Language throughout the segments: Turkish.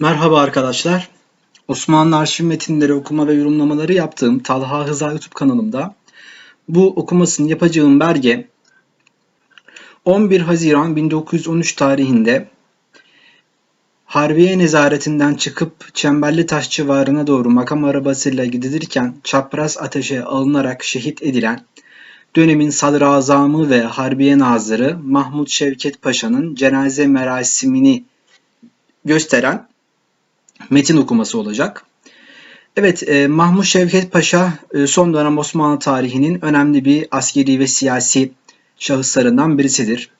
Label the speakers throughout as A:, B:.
A: Merhaba arkadaşlar. Osmanlı arşiv metinleri okuma ve yorumlamaları yaptığım Talha Hıza YouTube kanalımda bu okumasını yapacağım belge 11 Haziran 1913 tarihinde Harbiye nezaretinden çıkıp Çemberli Taş civarına doğru makam arabasıyla gidilirken çapraz ateşe alınarak şehit edilen dönemin sadrazamı ve Harbiye Nazırı Mahmut Şevket Paşa'nın cenaze merasimini gösteren metin okuması olacak. Evet, e, Mahmut Şevket Paşa e, son dönem Osmanlı tarihinin önemli bir askeri ve siyasi şahıslarından birisidir.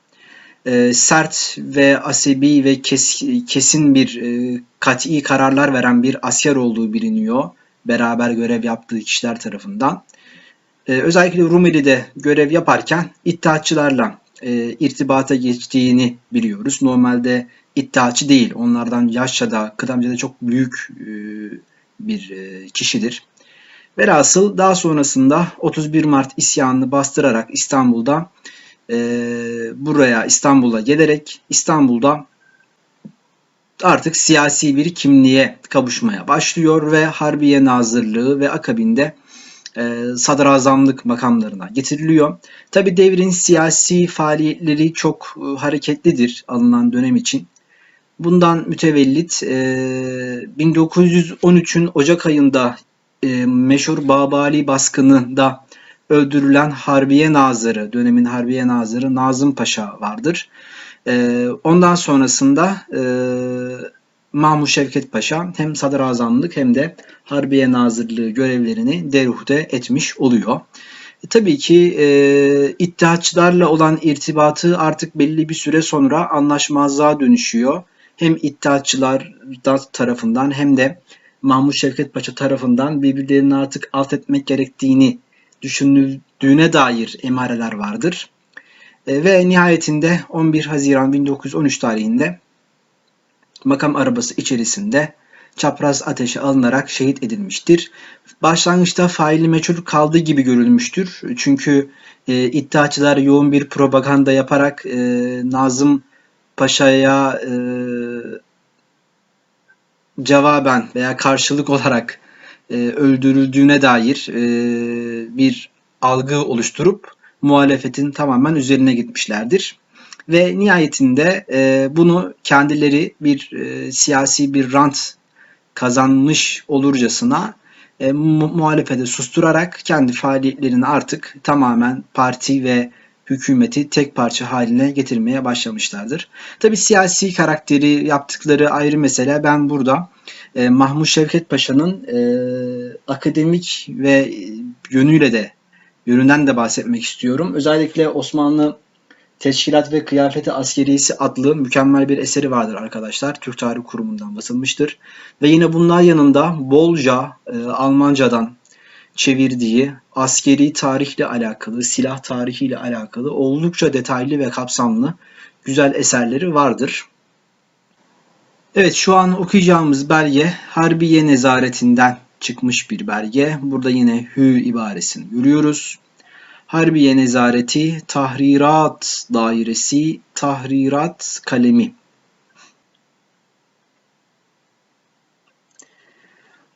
A: E, sert ve asebi ve kes, kesin bir e, kat'i kararlar veren bir asker olduğu biliniyor. Beraber görev yaptığı kişiler tarafından. E, özellikle Rumeli'de görev yaparken İttihatçılarla irtibata geçtiğini biliyoruz. Normalde iddiaçı değil. Onlardan yaşça da kıdemce de çok büyük e, bir e, kişidir. Velhasıl daha sonrasında 31 Mart isyanını bastırarak İstanbul'da e, buraya İstanbul'a gelerek İstanbul'da artık siyasi bir kimliğe kavuşmaya başlıyor ve Harbiye Nazırlığı ve akabinde sadrazamlık makamlarına getiriliyor. Tabi devrin siyasi faaliyetleri çok hareketlidir alınan dönem için. Bundan mütevellit e, 1913'ün Ocak ayında e, meşhur Babali baskınında öldürülen Harbiye Nazırı, dönemin Harbiye Nazırı Nazım Paşa vardır. E, ondan sonrasında e, Mahmut Şevket Paşa hem sadrazamlık hem de Harbiye Nazırlığı görevlerini deruhte etmiş oluyor. E, tabii ki e, İttihatçılarla olan irtibatı artık belli bir süre sonra anlaşmazlığa dönüşüyor hem İttihatçılar tarafından hem de Mahmut Şevket Paşa tarafından birbirlerini artık alt etmek gerektiğini düşünüldüğüne dair emareler vardır. E, ve nihayetinde 11 Haziran 1913 tarihinde makam arabası içerisinde çapraz ateşe alınarak şehit edilmiştir. Başlangıçta faili meçhul kaldığı gibi görülmüştür. Çünkü e, iddiaçılar yoğun bir propaganda yaparak e, Nazım Paşa'ya e, cevaben veya karşılık olarak e, öldürüldüğüne dair e, bir algı oluşturup muhalefetin tamamen üzerine gitmişlerdir. Ve nihayetinde e, bunu kendileri bir e, siyasi bir rant kazanmış olurcasına e, mu- muhalefete susturarak kendi faaliyetlerini artık tamamen parti ve hükümeti tek parça haline getirmeye başlamışlardır. Tabi siyasi karakteri yaptıkları ayrı mesele. Ben burada e, Mahmut Şevket Paşa'nın e, akademik ve yönüyle de yönünden de bahsetmek istiyorum. Özellikle Osmanlı Teşkilat ve Kıyafeti Askeriyesi adlı mükemmel bir eseri vardır arkadaşlar. Türk Tarih Kurumu'ndan basılmıştır. Ve yine bunlar yanında bolca e, Almancadan çevirdiği askeri tarihle alakalı, silah tarihiyle alakalı oldukça detaylı ve kapsamlı güzel eserleri vardır. Evet şu an okuyacağımız belge Harbiye Nezaretinden çıkmış bir belge. Burada yine hü ibaresini görüyoruz. Harbiye Nezareti Tahrirat Dairesi Tahrirat Kalemi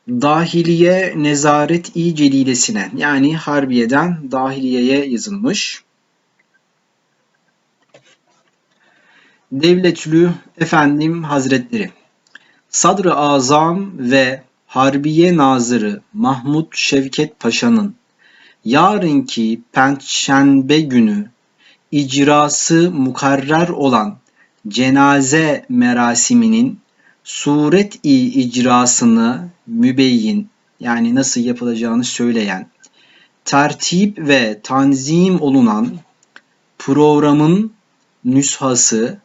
A: Dahiliye Nezaret-i Celilesine yani Harbiye'den Dahiliye'ye yazılmış. Devletlü Efendim Hazretleri Sadr-ı Azam ve Harbiye Nazırı Mahmut Şevket Paşa'nın yarınki Perşembe günü icrası mukarrer olan cenaze merasiminin suret-i icrasını mübeyyin yani nasıl yapılacağını söyleyen tertip ve tanzim olunan programın nüshası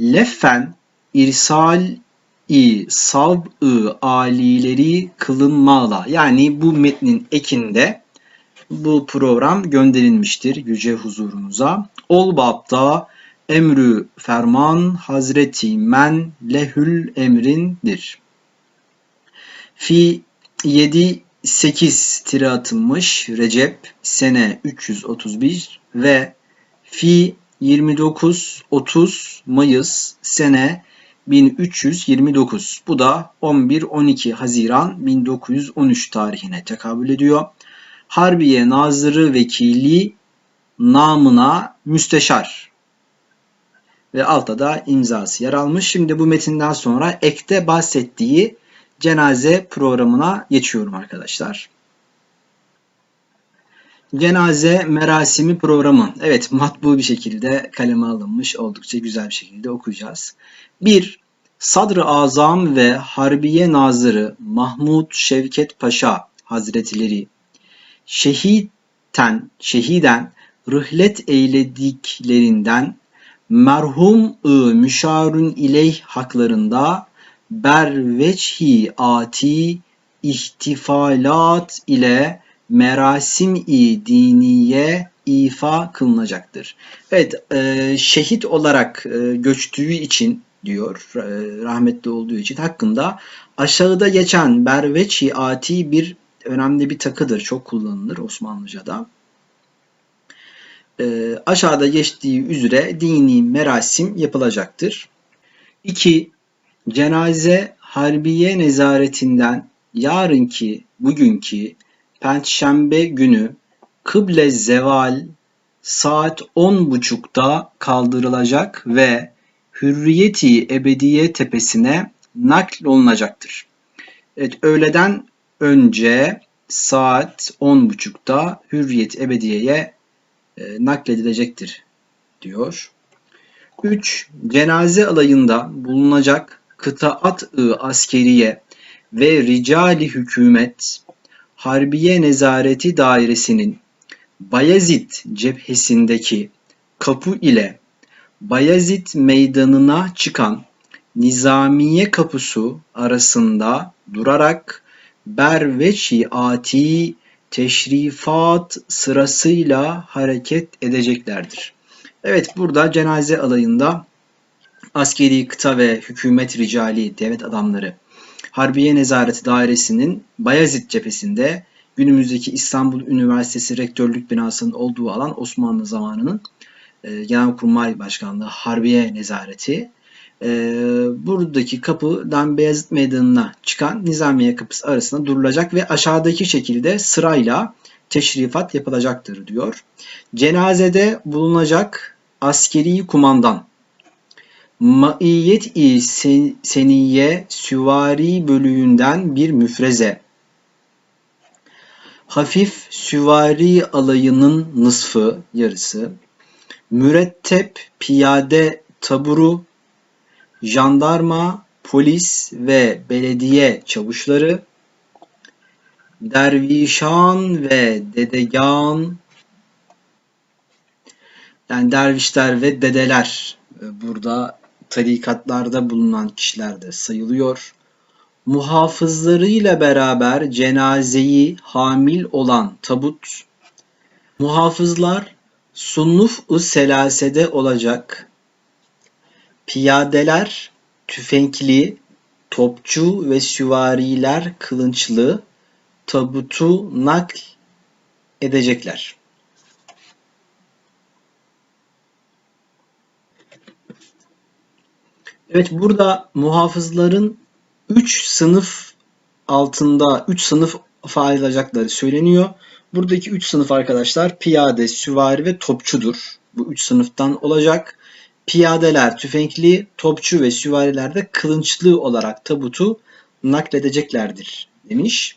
A: leffen irsal-i sav-ı alileri kılınmala yani bu metnin ekinde bu program gönderilmiştir yüce huzurunuza. Ol babda emrü ferman hazreti men lehül emrindir. Fi 7 8 tire atılmış Recep sene 331 ve fi 29 30 Mayıs sene 1329. Bu da 11-12 Haziran 1913 tarihine tekabül ediyor. Harbiye Nazırı Vekili namına müsteşar ve altta da imzası yer almış. Şimdi bu metinden sonra ekte bahsettiği cenaze programına geçiyorum arkadaşlar. Cenaze merasimi programı. Evet matbu bir şekilde kaleme alınmış. Oldukça güzel bir şekilde okuyacağız. 1. Sadr-ı Azam ve Harbiye Nazırı Mahmud Şevket Paşa Hazretleri şehiten, şehiden rıhlet eylediklerinden merhum-ı müşarun ileyh haklarında ber veçhi ati ihtifalat ile merasim-i diniye ifa kılınacaktır. Evet, e, şehit olarak e, göçtüğü için diyor, e, rahmetli olduğu için hakkında aşağıda geçen berveçi ati bir önemli bir takıdır. Çok kullanılır Osmanlıca'da. E, aşağıda geçtiği üzere dini merasim yapılacaktır. 2. Cenaze harbiye nezaretinden yarınki, bugünkü Perşembe günü kıble zeval saat 10.30'da kaldırılacak ve Hürriyeti Ebediye Tepesi'ne nakl olunacaktır. Evet, öğleden önce saat 10.30'da Hürriyet Ebediye'ye nakledilecektir diyor. 3. Cenaze alayında bulunacak kıtaat-ı askeriye ve ricali hükümet Harbiye Nezareti Dairesi'nin Bayezid cephesindeki kapı ile Bayezid Meydanı'na çıkan Nizamiye kapısı arasında durarak berveçi ati teşrifat sırasıyla hareket edeceklerdir. Evet burada cenaze alayında askeri kıta ve hükümet ricali devlet adamları Harbiye Nezareti Dairesi'nin Bayezid cephesinde günümüzdeki İstanbul Üniversitesi Rektörlük binasının olduğu alan Osmanlı zamanının e, Genelkurmay Başkanlığı Harbiye Nezareti. E, buradaki kapıdan Beyazıt Meydanı'na çıkan Nizamiye Kapısı arasında durulacak ve aşağıdaki şekilde sırayla teşrifat yapılacaktır diyor. Cenazede bulunacak askeri kumandan Maiyet-i Seniye Süvari bölüğünden bir müfreze. Hafif süvari alayının nısfı, yarısı. Mürettep piyade taburu, jandarma, polis ve belediye çavuşları, dervişan ve dedegan, yani dervişler ve dedeler burada tarikatlarda bulunan kişiler de sayılıyor. Muhafızlarıyla beraber cenazeyi hamil olan tabut, muhafızlar sunnuf-ı selasede olacak, piyadeler tüfekli, topçu ve süvariler kılınçlı tabutu nakl edecekler. Evet burada muhafızların 3 sınıf altında 3 sınıf ayrılacakları söyleniyor. Buradaki 3 sınıf arkadaşlar piyade, süvari ve topçudur. Bu 3 sınıftan olacak. Piyadeler tüfekli, topçu ve süvariler de kılınçlı olarak tabutu nakledeceklerdir demiş.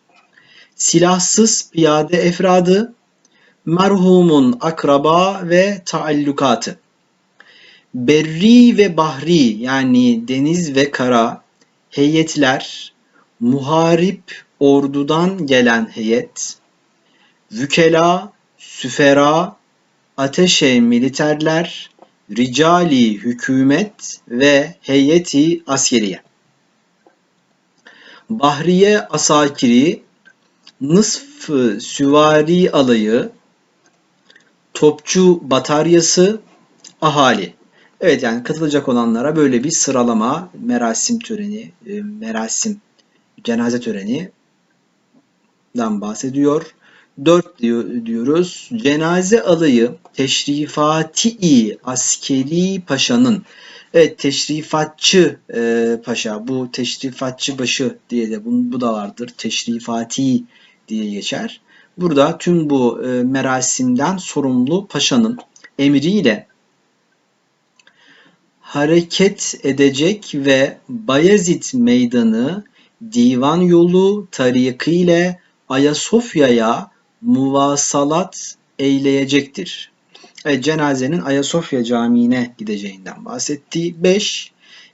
A: Silahsız piyade efradı, merhumun akraba ve taallukatı berri ve bahri yani deniz ve kara heyetler, muharip ordudan gelen heyet, vükela, süfera, ateşe militerler, ricali hükümet ve heyeti askeriye. Bahriye asakiri, nısfı süvari alayı, topçu bataryası, ahali. Evet yani katılacak olanlara böyle bir sıralama, merasim töreni, e, merasim, cenaze töreni dan bahsediyor. 4 diyor, diyoruz. Cenaze alayı teşrifati askeri paşanın Evet teşrifatçı e, paşa bu teşrifatçı başı diye de bu, bu da vardır. Teşrifati diye geçer. Burada tüm bu e, merasimden sorumlu paşanın emriyle hareket edecek ve Bayezid Meydanı divan yolu tariki ile Ayasofya'ya muvasalat eyleyecektir. Evet, cenazenin Ayasofya Camii'ne gideceğinden bahsetti. 5.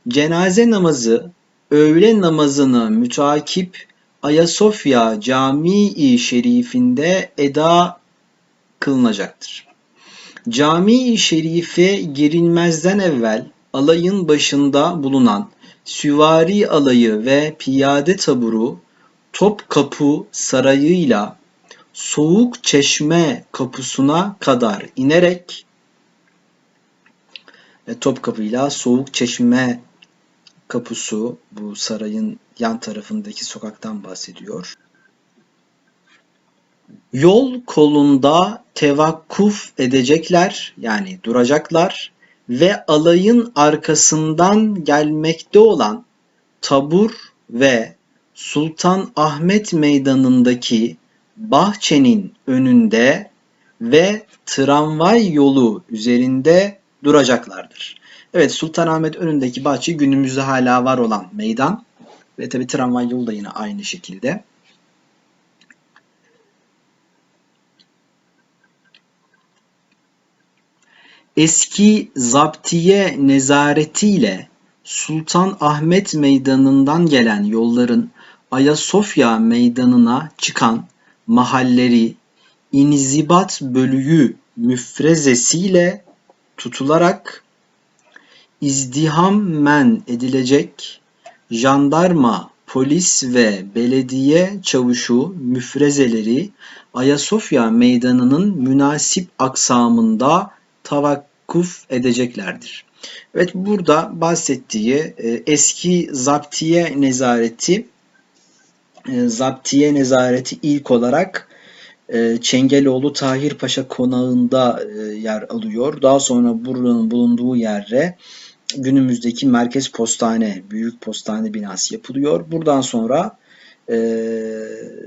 A: Cenaze namazı öğle namazını mütakip Ayasofya Camii Şerifinde eda kılınacaktır. Cami-i Şerife girilmezden evvel alayın başında bulunan süvari alayı ve piyade taburu Topkapı Sarayı'yla Soğuk Çeşme kapısına kadar inerek e, Topkapı'yla Soğuk Çeşme kapısı bu sarayın yan tarafındaki sokaktan bahsediyor. Yol kolunda tevakkuf edecekler yani duracaklar ve alayın arkasından gelmekte olan tabur ve Sultan Ahmet Meydanı'ndaki bahçenin önünde ve tramvay yolu üzerinde duracaklardır. Evet Sultanahmet önündeki bahçe günümüzde hala var olan meydan ve tabi tramvay yolu da yine aynı şekilde. Eski zaptiye nezaretiyle Sultan Ahmet Meydanı'ndan gelen yolların Ayasofya Meydanı'na çıkan mahalleri İnzibat Bölüğü müfrezesiyle tutularak izdiham men edilecek jandarma, polis ve belediye çavuşu müfrezeleri Ayasofya Meydanı'nın münasip aksamında tavakkuf edeceklerdir. Evet burada bahsettiği e, eski zaptiye nezareti e, zaptiye nezareti ilk olarak e, Çengeloğlu Tahir Paşa konağında e, yer alıyor. Daha sonra buranın bulunduğu yerde günümüzdeki Merkez Postane, Büyük Postane binası yapılıyor. Buradan sonra e,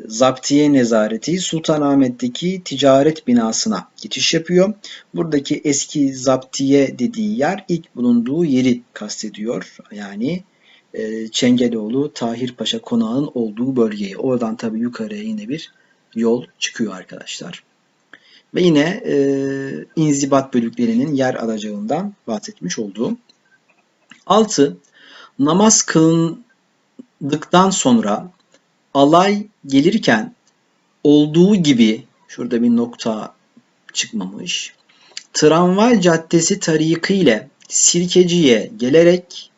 A: Zaptiye Nezareti Sultanahmet'teki ticaret binasına geçiş yapıyor. Buradaki eski Zaptiye dediği yer ilk bulunduğu yeri kastediyor. Yani e, Çengeloğlu Tahir Paşa konağının olduğu bölgeyi. Oradan tabii yukarıya yine bir yol çıkıyor arkadaşlar. Ve yine e, inzibat bölüklerinin yer alacağından bahsetmiş olduğum. 6. Namaz kılındıktan sonra alay gelirken olduğu gibi şurada bir nokta çıkmamış. Tramvay Caddesi tariki ile Sirkeci'ye gelerek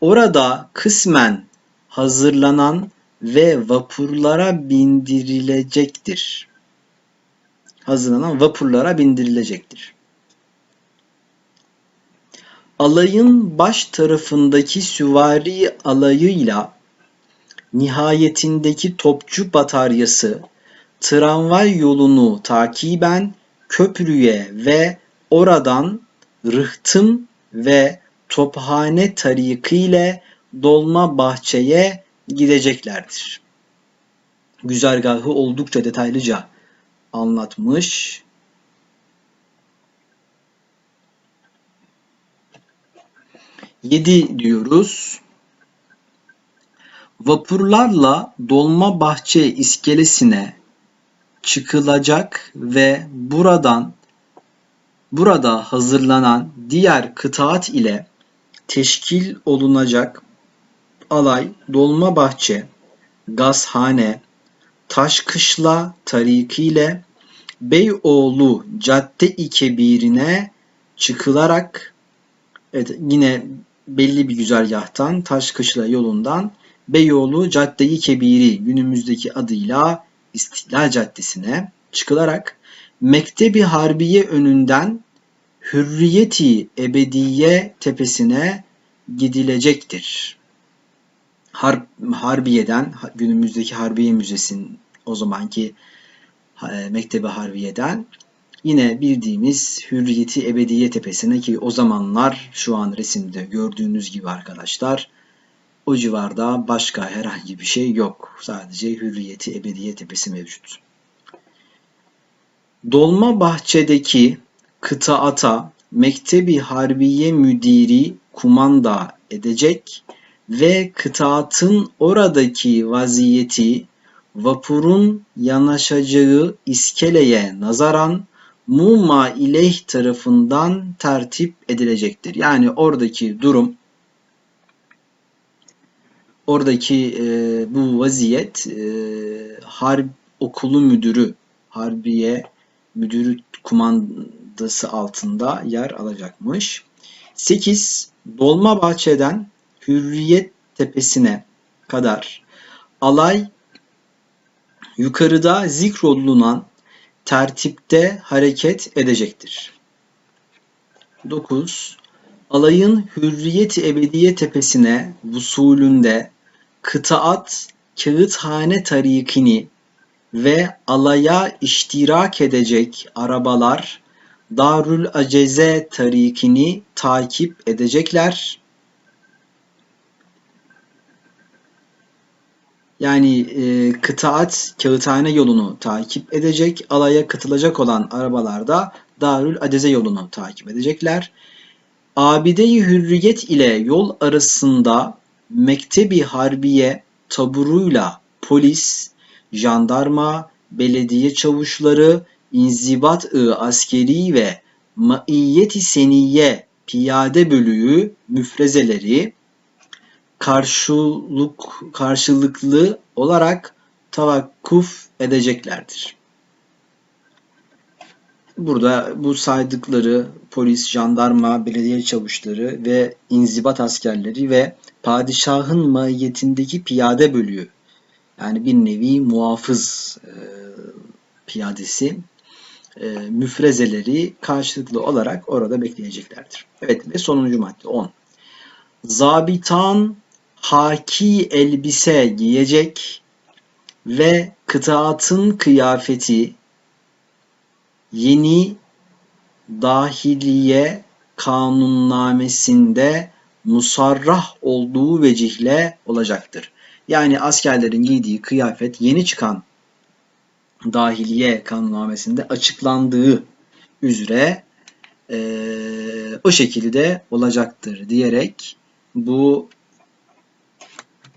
A: orada kısmen hazırlanan ve vapurlara bindirilecektir. Hazırlanan vapurlara bindirilecektir. Alayın baş tarafındaki süvari alayıyla nihayetindeki topçu bataryası tramvay yolunu takiben köprüye ve oradan rıhtım ve tophane tarikiyle dolma bahçeye gideceklerdir. Güzergahı oldukça detaylıca anlatmış. Yedi diyoruz. Vapurlarla Dolmabahçe iskelesine çıkılacak ve buradan burada hazırlanan diğer kıtaat ile teşkil olunacak alay Dolmabahçe, Gazhane, Taşkışla tarikiyle Beyoğlu Cadde-i çıkılarak evet, yine belli bir güzergahtan Taşkışla yolundan Beyoğlu Cadde-i günümüzdeki adıyla İstiklal Caddesi'ne çıkılarak Mektebi Harbiye önünden Hürriyeti Ebediye tepesine gidilecektir. Harp, Harbiye'den günümüzdeki Harbiye Müzesi'nin o zamanki e, Mektebi Harbiye'den Yine bildiğimiz Hürriyeti Ebediye Tepesi'ne ki o zamanlar şu an resimde gördüğünüz gibi arkadaşlar o civarda başka herhangi bir şey yok. Sadece Hürriyeti Ebediye Tepesi mevcut. Dolmabahçe'deki kıtaata Mektebi Harbiye Müdiri kumanda edecek ve kıtaatın oradaki vaziyeti vapurun yanaşacağı iskeleye nazaran Muma İleyh tarafından tertip edilecektir. Yani oradaki durum oradaki e, bu vaziyet e, harp okulu müdürü harbiye müdürü kumandası altında yer alacakmış. 8. Dolmabahçe'den Hürriyet Tepesi'ne kadar alay yukarıda zikrolunan tertipte hareket edecektir. 9. Alayın Hürriyet Ebediye Tepesi'ne vusulünde kıtaat kağıthane tarikini ve alaya iştirak edecek arabalar Darül Aceze tarikini takip edecekler. Yani e, kıtaat kağıthane yolunu takip edecek, alaya katılacak olan arabalarda Darül Aceze yolunu takip edecekler. Abide-i Hürriyet ile yol arasında Mektebi Harbiye taburuyla polis, jandarma, belediye çavuşları, inzibat-ı askeri ve maiyeti seniye piyade bölüğü müfrezeleri karşılık, karşılıklı olarak tavakkuf edeceklerdir. Burada bu saydıkları polis, jandarma, belediye çavuşları ve inzibat askerleri ve padişahın mahiyetindeki piyade bölüğü yani bir nevi muhafız e, piyadesi e, müfrezeleri karşılıklı olarak orada bekleyeceklerdir. Evet ve sonuncu madde 10. Zabitan haki elbise giyecek ve kıtaatın kıyafeti yeni dahiliye kanunnamesinde musarrah olduğu vecihle olacaktır. Yani askerlerin giydiği kıyafet yeni çıkan dahiliye kanunnamesinde açıklandığı üzere e, o şekilde olacaktır diyerek bu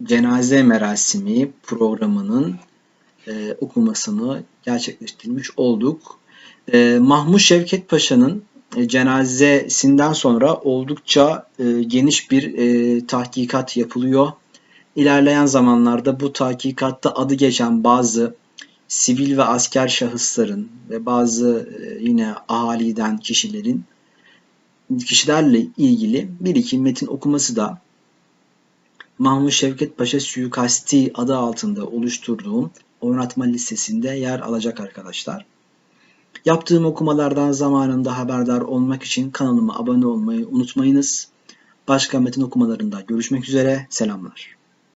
A: cenaze merasimi programının e, okumasını gerçekleştirmiş olduk. E, Mahmut Şevket Paşa'nın e, cenazesinden sonra oldukça e, geniş bir e, tahkikat yapılıyor. İlerleyen zamanlarda bu tahkikatta adı geçen bazı sivil ve asker şahısların ve bazı e, yine ahaliden kişilerin kişilerle ilgili bir iki metin okuması da Mahmut Şevket Paşa Suikasti adı altında oluşturduğum oynatma listesinde yer alacak arkadaşlar. Yaptığım okumalardan zamanında haberdar olmak için kanalıma abone olmayı unutmayınız. Başka metin okumalarında görüşmek üzere. Selamlar.